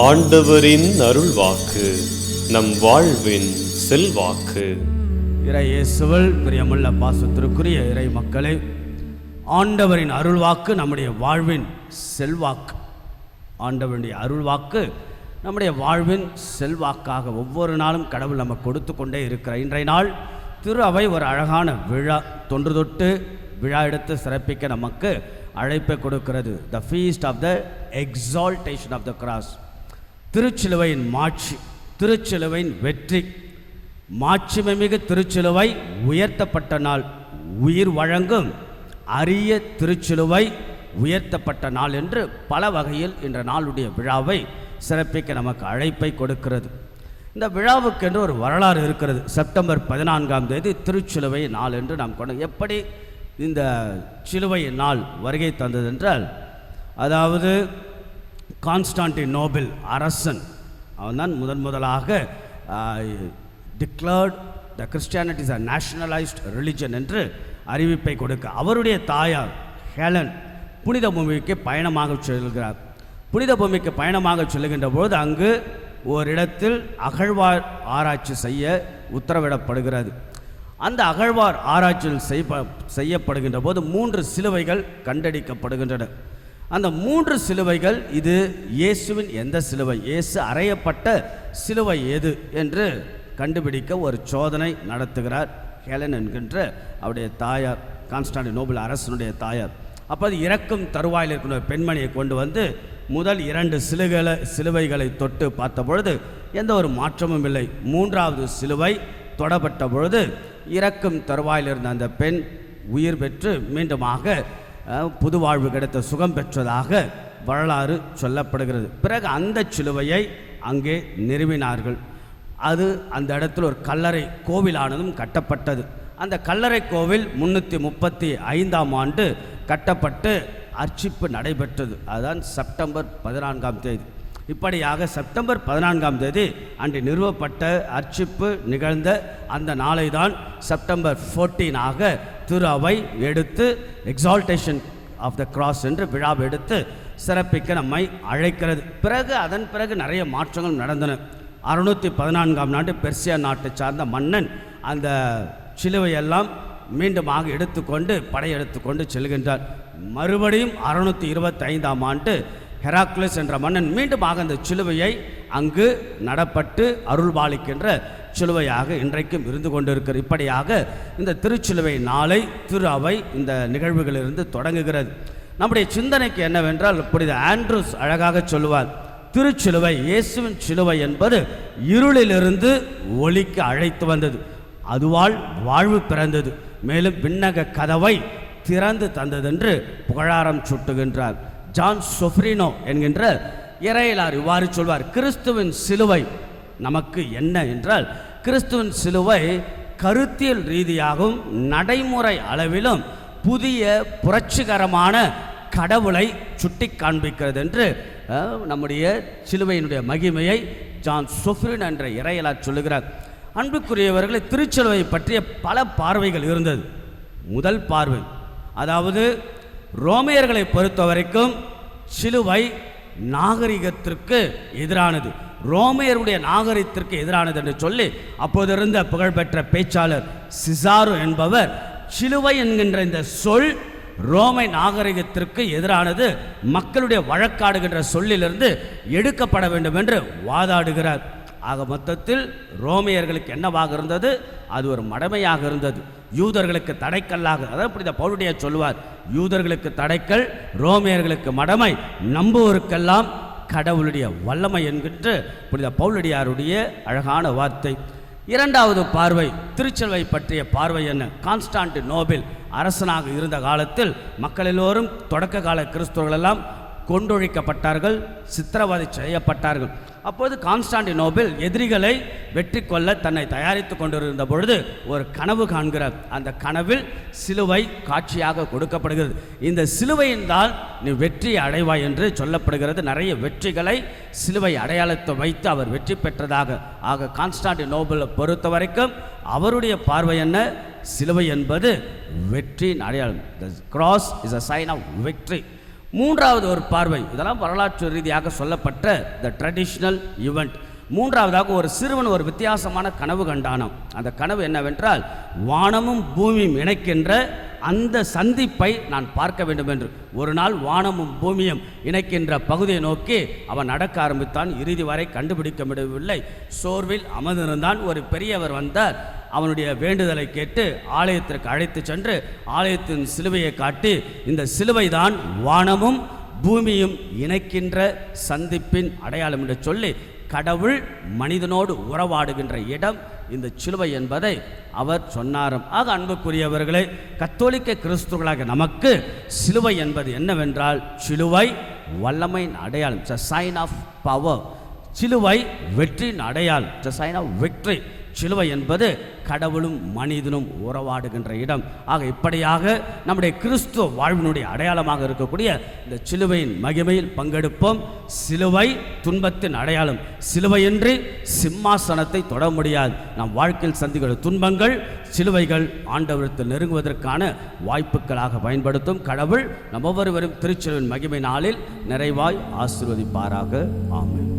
ஆண்டவரின் அருள் வாக்கு நம் வாழ்வின் செல்வாக்கு. இறை இயேசுவல் பிரியமுள்ள பாசத்திற்குரிய இறை மக்களே ஆண்டவரின் அருள் வாக்கு நம்முடைய வாழ்வின் செல்வாக்கு. ஆண்டவருடைய அருள்வாக்கு நம்முடைய வாழ்வின் செல்வாக்காக ஒவ்வொரு நாளும் கடவுள் நம்ம கொடுத்து கொண்டே இருக்கிற இன்றைய நாள் திரு அவை ஒரு அழகான விழா. தொன்று தொட்டு விழா எடுத்து சிறப்பிக்க நமக்கு அழைப்பை கொடுக்கிறது. The feast of the exaltation of the cross திருச்சிலுவையின் மாட்சி திருச்சிலுவையின் வெற்றி. மாட்சிமைமிகு திருச்சிலுவை உயர்த்தப்பட்ட நாள் உயிர் வழங்கும் அரிய திருச்சிலுவை உயர்த்தப்பட்ட நாள் என்று பல வகையில் இந்த நாளுடைய விழாவை சிறப்பிக்க நமக்கு அழைப்பை கொடுக்கிறது. இந்த விழாவுக்கென்று ஒரு வரலாறு இருக்கிறது. செப்டம்பர் பதினான்காம் தேதி திருச்சிலுவை நாள் என்று நாம் கொண்டு எப்படி இந்த சிலுவை நாள் வருகை தந்தது என்றால் அதாவது கான்ஸ்டாண்டி நோபல் அரசன். அவன் தான் முதன் முதலாக declared the Christianity is a nationalised religion என்று அறிவிப்பை கொடுக்க அவருடைய தாயார் ஹேலன் புனித பூமிக்கு பயணமாக செல்கிறார். புனித பூமிக்கு பயணமாக செல்கின்ற பொழுது அங்கு ஓரிடத்தில் அகழ்வார் ஆராய்ச்சி செய்ய உத்தரவிடப்படுகிறது. அந்த அகழ்வார் ஆராய்ச்சியில் செய்ய செய்யப்படுகின்ற போது மூன்று சிலுவைகள் கண்டடிக்கப்படுகின்றன. அந்த மூன்று சிலுவைகள் இது இயேசுவின் எந்த சிலுவை? இயேசு அறையப்பட்ட சிலுவை எது என்று கண்டுபிடிக்க ஒரு சோதனை நடத்துகிறார் ஹேலன் என்கின்ற அவருடைய தாயார் கான்ஸ்டாண்டி நோபல் அரசனுடைய தாயார். அப்போ அது இறக்கும் தருவாயில் இருக்கிற பெண்மணியை கொண்டு வந்து முதல் இரண்டு சிலுகளை சிலுவைகளை தொட்டு பார்த்த பொழுது எந்த ஒரு மாற்றமும் இல்லை. மூன்றாவது சிலுவை தொடப்பட்ட பொழுது இறக்கும் தருவாயில் இருந்த அந்த பெண் உயிர் பெற்று மீண்டுமாக புது வாழ்வு கிடைத்த சுகம் பெற்றதாக வரலாறு சொல்லப்படுகிறது. பிறகு அந்த சிலுவையை அங்கே நிறுவினார்கள். அது அந்த இடத்துல ஒரு கல்லறை கோவிலானதும் கட்டப்பட்டது. அந்த கல்லறை கோவில் முன்னூற்றி முப்பத்தி ஐந்தாம் ஆண்டு கட்டப்பட்டு அர்ச்சிப்பு நடைபெற்றது. அதுதான் செப்டம்பர் பதினான்காம் தேதி. இப்படியாக செப்டம்பர் பதினான்காம் தேதி அன்று நிறுவப்பட்ட அர்ச்சிப்பு நிகழ்ந்த அந்த நாளை தான் செப்டம்பர் ஃபோர்டீனாக திரு அவை எடுத்து எக்ஸால்டேஷன் ஆஃப் த கிராஸ் என்று விழாவை எடுத்து சிறப்பிக்க நம்மை அழைக்கிறது. பிறகு அதன் பிறகு நிறைய மாற்றங்கள் நடந்தன. அறுநூற்றி பதினான்காம் ஆண்டு பெர்சியா நாட்டை சார்ந்த மன்னன் அந்த சிலுவையெல்லாம் மீண்டுமாக எடுத்துக்கொண்டு படையெடுத்துக்கொண்டு செல்கின்றார். மறுபடியும் அறுநூற்றி இருபத்தி ஐந்தாம் ஆண்டு ஹெராக்லிஸ் என்ற மன்னன் மீண்டுமாக அந்த சிலுவையை அங்கு நடப்பட்டு அருள்பாலிக்கின்ற சிலுவையாக இன்றைக்கும் இருந்து கொண்டிருக்கிற இப்படியாக இந்த திருச்சிலுவை நாளை திரு அவை இந்த நிகழ்வுகளிலிருந்து தொடங்குகிறது. நம்முடைய சிந்தனைக்கு என்னவென்றால் புனித ஆண்ட்ரூஸ் அழகாக சொல்லுவார் திருச்சிலுவை இயேசுவின் சிலுவை என்பது இருளிலிருந்து ஒளிக்கு அழைத்து வந்தது. அதுவால் வாழ்வு பிறந்தது. மேலும் விண்ணக கதவை திறந்து தந்ததென்று புகழாரம் சுட்டுகின்றார். ஜான் சொஃப்ரினோ என்கின்ற இறையலார் இவ்வாறு சொல்வார் கிறிஸ்துவின் சிலுவை நமக்கு என்ன என்றால் கிறிஸ்துவின் சிலுவை கருத்தியல் ரீதியாகவும் நடைமுறை அளவிலும் புதிய புரட்சிகரமான கடவுளை சுட்டி காண்பிக்கிறது என்று நம்முடைய சிலுவையினுடைய மகிமையை ஜான் சொஃப்ரின் என்ற இறையலார் சொல்லுகிறார். அன்புக்குரியவர்களை திருச்சிலுவை பற்றிய பல பார்வைகள் இருந்தது. முதல் பார்வை அதாவது ரோமையர்களை பொறுத்த வரைக்கும் சிலுவை நாகரிகத்திற்கு எதிரானது. ரோமையருடைய நாகரிகத்திற்கு எதிரானது என்று சொல்லி அப்போதிருந்த புகழ்பெற்ற பேச்சாளர் சிசாரு என்பவர் சிலுவை என்கின்ற இந்த சொல் ரோமை நாகரிகத்திற்கு எதிரானது மக்களுடைய வழக்காடுகின்ற சொல்லிலிருந்து எடுக்கப்பட வேண்டும் என்று வாதாடுகிறார். ஆக மொத்தத்தில் ரோமையர்களுக்கு என்னவாக இருந்தது? அது ஒரு மடமையாக இருந்தது. யூதர்களுக்கு தடைக்கல்லாக அதாவது புனித பவுலுடைய சொல்லுவார் யூதர்களுக்கு தடைக்கல் ரோமையர்களுக்கு மடமை நம்புவோருக்கெல்லாம் கடவுளுடைய வல்லமை என்கின்ற புனித பவுலடியாருடைய அழகான வார்த்தை. இரண்டாவது பார்வை திருச்செல்வை பற்றிய பார்வை என்ன? கான்ஸ்டான்டி நோபில் அரசனாக இருந்த காலத்தில் மக்கள் எல்லோரும் தொடக்க கால கிறிஸ்தவர்கள் எல்லாம் கொண்டொழிக்கப்பட்டார்கள் சித்திரவதை செய்யப்பட்டார்கள். அப்போது கான்ஸ்டான்டினோபிள் எதிரிகளை வெற்றி கொள்ள தன்னை தயாரித்து கொண்டிருந்த பொழுது ஒரு கனவு காண்கிறார். அந்த கனவில் சிலுவை காட்சியாக கொடுக்கப்படுகிறது. இந்த சிலுவையின்தால் நீ வெற்றி அடைவாய் என்று சொல்லப்படுகிறது. நிறைய வெற்றிகளை சிலுவை அடையாளத்தை வைத்து அவர் வெற்றி பெற்றதாக. ஆக கான்ஸ்டான்டினோபிளை பொறுத்த வரைக்கும் அவருடைய பார்வை என்ன? சிலுவை என்பது வெற்றியின் அடையாளம். The cross is a sign of வெற்றி மூன்றாவது ஒரு பார்வை இதெல்லாம் வரலாற்று ரீதியாக சொல்லப்பட்ட த ட்ரெடிஷ்னல் ஈவெண்ட் மூன்றாவதாக ஒரு சிறுவன் ஒரு வித்தியாசமான கனவு கண்டானாம். அந்த கனவு என்னவென்றால் வானமும் பூமியும் இணைக்கின்ற அந்த சந்திப்பை நான் பார்க்க வேண்டும் என்று ஒரு நாள் வானமும் பூமியும் இணைக்கின்ற பகுதியை நோக்கி அவன் நடக்க ஆரம்பித்தான். இறுதி வரை கண்டுபிடிக்க முடியவில்லை. சோர்வில் அமர்ந்திருந்தான். ஒரு பெரியவர் வந்தார். அவனுடைய வேண்டுதலை கேட்டு ஆலயத்திற்கு அழைத்து சென்று ஆலயத்தின் சிலுவையை காட்டி இந்த சிலுவை தான் வானமும் பூமியும் இணைக்கின்ற சந்திப்பின் அடையாளம் என்று சொல்லி கடவுள் மனிதனோடு உறவாடுகின்ற இடம் இந்த சிலுவை என்பதை அவர் சொன்னாராம். ஆக அன்புக்குரியவர்களே கத்தோலிக்க கிறிஸ்துவர்களாக நமக்கு சிலுவை என்பது என்னவென்றால் சிலுவை வல்லமையின் அடையாளம் சைன் ஆஃப் பவர் சிலுவை வெற்றியின் அடையாளம் சைன் ஆஃப் வெற்றி சிலுவை என்பது கடவுளும் மனிதனும் உறவாடுகின்ற இடம். ஆக இப்படியாக நம்முடைய கிறிஸ்துவ வாழ்வினுடைய அடையாளமாக இருக்கக்கூடிய இந்த சிலுவையின் மகிமையில் பங்கெடுப்போம். சிலுவை துன்பத்தின் அடையாளம். சிலுவையின்றி சிம்மாசனத்தை தொட முடியாது. நம் வாழ்க்கையில் சந்திக்கிற துன்பங்கள் சிலுவைகள் ஆண்டவரத்தில் நெருங்குவதற்கான வாய்ப்புகளாக பயன்படுத்தும். கடவுள் நம் ஒவ்வொருவரும் திருச்சிலுவின் மகிமை நாளில் நிறைவாய் ஆசீர்வதிப்பாராக. ஆமென்.